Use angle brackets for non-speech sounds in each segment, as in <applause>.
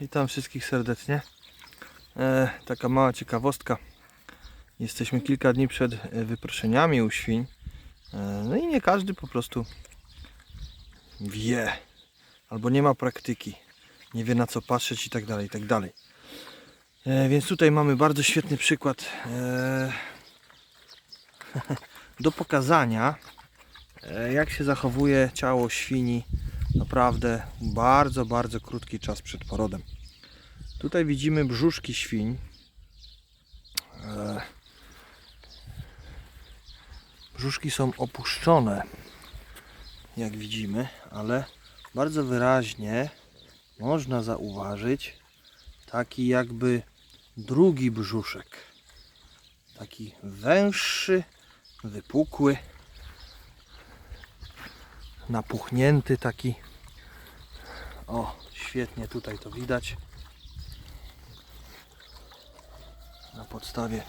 Witam wszystkich serdecznie. E, taka mała ciekawostka. Jesteśmy kilka dni przed e, wyproszeniami u świń. E, no i nie każdy po prostu wie albo nie ma praktyki. Nie wie na co patrzeć i tak dalej, i tak dalej. E, więc tutaj mamy bardzo świetny przykład e, <laughs> do pokazania e, jak się zachowuje ciało świni naprawdę bardzo, bardzo krótki czas przed porodem. Tutaj widzimy brzuszki świń. E, Brzuszki są opuszczone, jak widzimy, ale bardzo wyraźnie można zauważyć taki jakby drugi brzuszek. Taki węższy, wypukły, napuchnięty taki. O, świetnie tutaj to widać. Na podstawie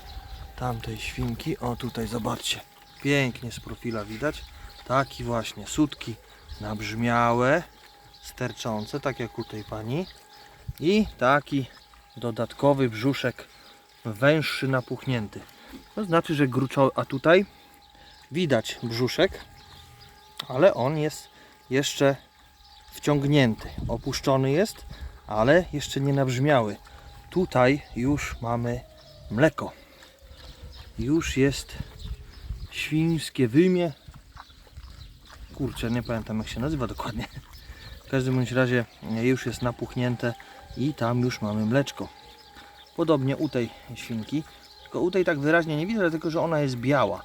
tamtej świnki. O, tutaj zobaczcie. Pięknie z profila widać. Taki właśnie sutki nabrzmiałe, sterczące, tak jak u tej pani. I taki dodatkowy brzuszek węższy, napuchnięty. To znaczy, że gruczo, a tutaj widać brzuszek, ale on jest jeszcze wciągnięty. Opuszczony jest, ale jeszcze nie nabrzmiały. Tutaj już mamy mleko. Już jest świńskie wymie. Kurczę, nie pamiętam jak się nazywa dokładnie. W każdym bądź razie już jest napuchnięte i tam już mamy mleczko. Podobnie u tej świnki, tylko u tej tak wyraźnie nie widzę, dlatego że ona jest biała.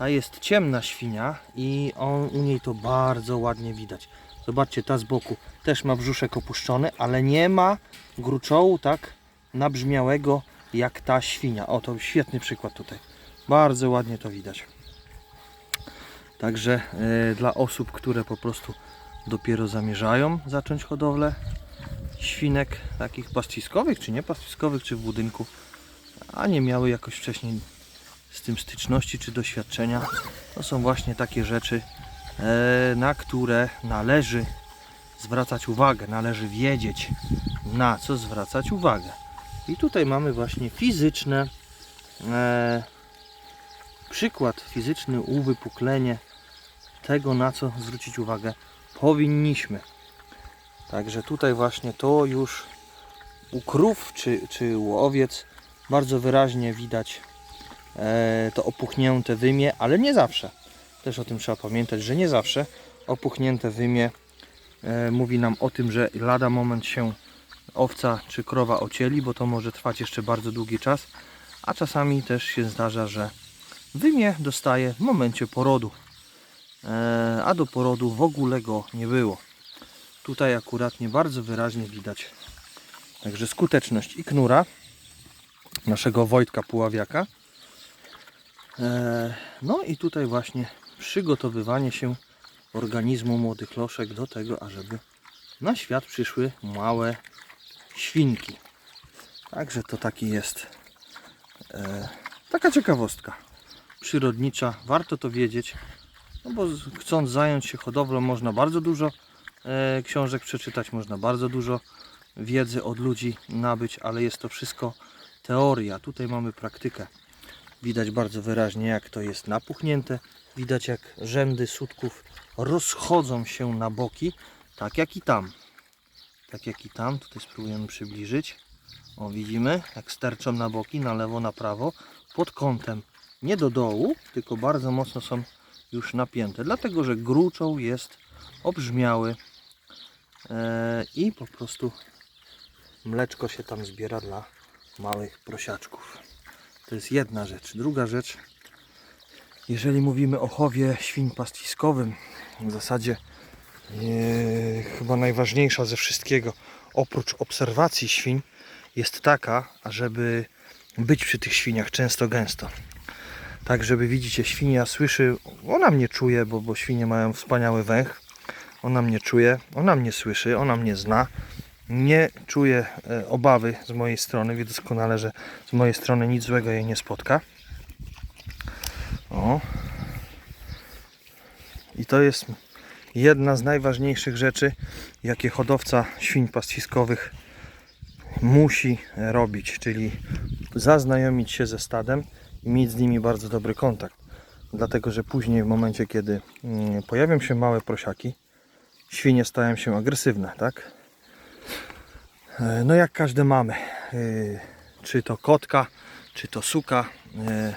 Ta jest ciemna świnia i on, u niej to bardzo ładnie widać. Zobaczcie, ta z boku też ma brzuszek opuszczony, ale nie ma gruczołu tak nabrzmiałego jak ta świnia. O, to świetny przykład tutaj. Bardzo ładnie to widać. Także e, dla osób, które po prostu dopiero zamierzają zacząć hodowlę świnek takich pastwiskowych, czy nie pastwiskowych, czy w budynku, a nie miały jakoś wcześniej z tym styczności czy doświadczenia, to są właśnie takie rzeczy, e, na które należy zwracać uwagę, należy wiedzieć, na co zwracać uwagę. I tutaj mamy właśnie fizyczne, e, przykład fizyczny uwypuklenie tego, na co zwrócić uwagę powinniśmy. Także tutaj właśnie to już u krów czy, czy u owiec bardzo wyraźnie widać to opuchnięte wymie, ale nie zawsze. Też o tym trzeba pamiętać, że nie zawsze opuchnięte wymie e, mówi nam o tym, że lada moment się owca czy krowa ocieli, bo to może trwać jeszcze bardzo długi czas, a czasami też się zdarza, że wymie dostaje w momencie porodu, e, a do porodu w ogóle go nie było. Tutaj akurat nie bardzo wyraźnie widać. Także skuteczność i knura naszego Wojtka Puławiaka. E, No i tutaj właśnie przygotowywanie się organizmu młodych loszek do tego, ażeby na świat przyszły małe świnki. Także to taki jest e, taka ciekawostka przyrodnicza. Warto to wiedzieć, no bo chcąc zająć się hodowlą można bardzo dużo e, książek przeczytać, można bardzo dużo wiedzy od ludzi nabyć, ale jest to wszystko teoria. Tutaj mamy praktykę. Widać bardzo wyraźnie jak to jest napuchnięte. Widać jak rzędy sutków rozchodzą się na boki, tak jak i tam. Tak jak i tam, tutaj spróbujemy przybliżyć. O, widzimy, jak sterczą na boki, na lewo, na prawo, pod kątem nie do dołu, tylko bardzo mocno są już napięte, dlatego że gruczoł jest obrzmiały e, i po prostu mleczko się tam zbiera dla małych prosiaczków. To jest jedna rzecz. Druga rzecz, jeżeli mówimy o chowie świń pastwiskowym, w zasadzie e, chyba najważniejsza ze wszystkiego, oprócz obserwacji świń, jest taka, ażeby być przy tych świniach często gęsto. Tak, żeby widzicie, świnia słyszy, ona mnie czuje, bo, bo świnie mają wspaniały węch. Ona mnie czuje, ona mnie słyszy, ona mnie zna. Nie czuje e, obawy z mojej strony, wie doskonale, że z mojej strony nic złego jej nie spotka. O. I to jest jedna z najważniejszych rzeczy, jakie hodowca świń pastwiskowych musi robić, czyli zaznajomić się ze stadem i mieć z nimi bardzo dobry kontakt. Dlatego, że później w momencie, kiedy mm, pojawią się małe prosiaki, świnie stają się agresywne, tak? E, No jak każde mamy, e, czy to kotka, czy to suka, e,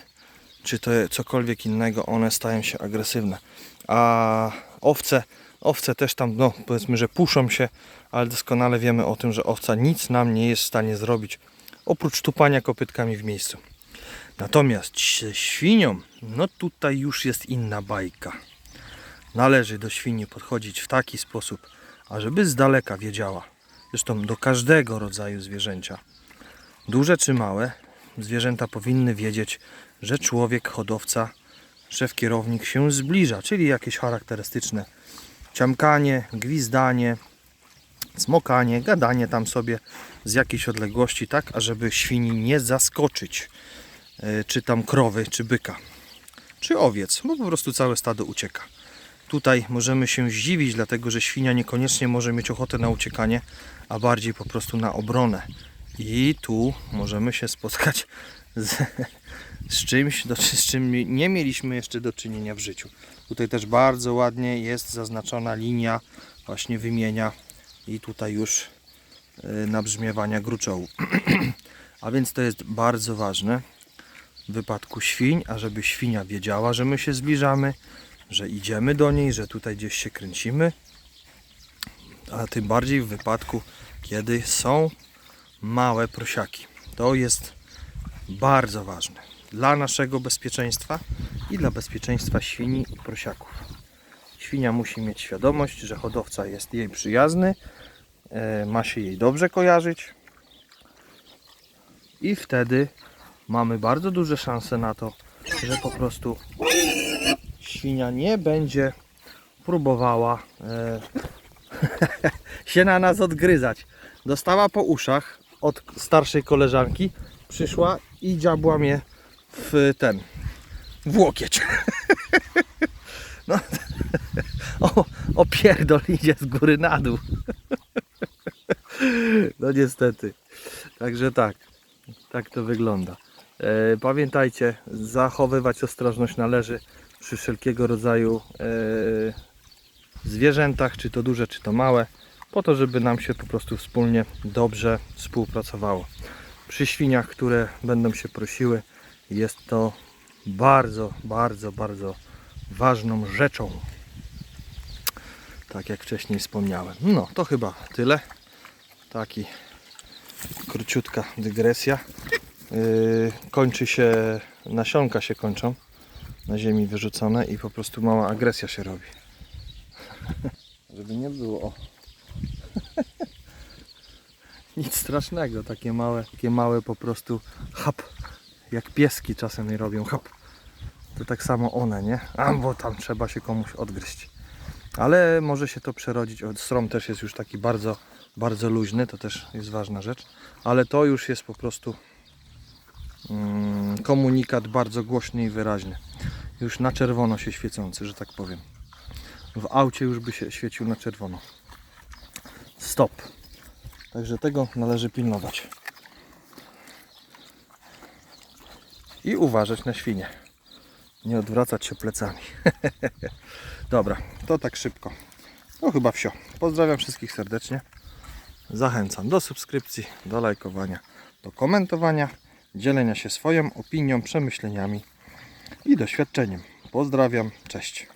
czy to cokolwiek innego, one stają się agresywne. A owce, owce też tam, no powiedzmy, że puszą się, ale doskonale wiemy o tym, że owca nic nam nie jest w stanie zrobić, oprócz tupania kopytkami w miejscu. Natomiast ze świnią, no tutaj już jest inna bajka. Należy do świni podchodzić w taki sposób, ażeby z daleka wiedziała, zresztą do każdego rodzaju zwierzęcia, duże czy małe, zwierzęta powinny wiedzieć, że człowiek, hodowca, szef kierownik się zbliża, czyli jakieś charakterystyczne ciamkanie, gwizdanie, smokanie, gadanie tam sobie z jakiejś odległości, tak, ażeby świni nie zaskoczyć, e, czy tam krowy, czy byka, czy owiec, bo po prostu całe stado ucieka. Tutaj możemy się zdziwić, dlatego że świnia niekoniecznie może mieć ochotę na uciekanie, a bardziej po prostu na obronę. I tu możemy się spotkać z, z czymś, do, z czym nie mieliśmy jeszcze do czynienia w życiu. Tutaj też bardzo ładnie jest zaznaczona linia właśnie wymienia i tutaj już y, nabrzmiewania gruczołu. <clears throat> A więc to jest bardzo ważne w wypadku świń, ażeby świnia wiedziała, że my się zbliżamy, że idziemy do niej, że tutaj gdzieś się kręcimy. A tym bardziej w wypadku, kiedy są małe prosiaki. To jest bardzo ważne dla naszego bezpieczeństwa i dla bezpieczeństwa świni i prosiaków. Świnia musi mieć świadomość, że hodowca jest jej przyjazny, e, ma się jej dobrze kojarzyć i wtedy mamy bardzo duże szanse na to, że po prostu świnia nie będzie próbowała e, <laughs> się na nas odgryzać. Dostała po uszach od starszej koleżanki, przyszła i dziabła mnie w ten, w łokieć. <laughs> No, <laughs> o, o pierdol idzie z góry na dół. No niestety. Także tak, tak to wygląda. E, pamiętajcie, zachowywać ostrożność należy przy wszelkiego rodzaju e, zwierzętach, czy to duże, czy to małe, po to, żeby nam się po prostu wspólnie dobrze współpracowało. Przy świniach, które będą się prosiły, jest to bardzo, bardzo, bardzo ważną rzeczą. Tak jak wcześniej wspomniałem. No, to chyba tyle. Taki króciutka dygresja. Yy, kończy się, nasionka się kończą na ziemi wyrzucone i po prostu mała agresja się robi. <laughs> Żeby nie było. <laughs> Nic strasznego, takie małe, takie małe po prostu hap, jak pieski czasem je robią, hap. To tak samo one, nie? A, bo tam trzeba się komuś odgryźć. Ale może się to przerodzić. Strom też jest już taki bardzo, bardzo luźny, to też jest ważna rzecz. Ale to już jest po prostu mm, komunikat bardzo głośny i wyraźny. Już na czerwono się świecący, że tak powiem. W aucie już by się świecił na czerwono. Stop. Także tego należy pilnować. I uważać na świnie. Nie odwracać się plecami. <laughs> Dobra, to tak szybko. To chyba wsio. Pozdrawiam wszystkich serdecznie. Zachęcam do subskrypcji, do lajkowania, do komentowania, dzielenia się swoją opinią, przemyśleniami i doświadczeniem. Pozdrawiam, cześć.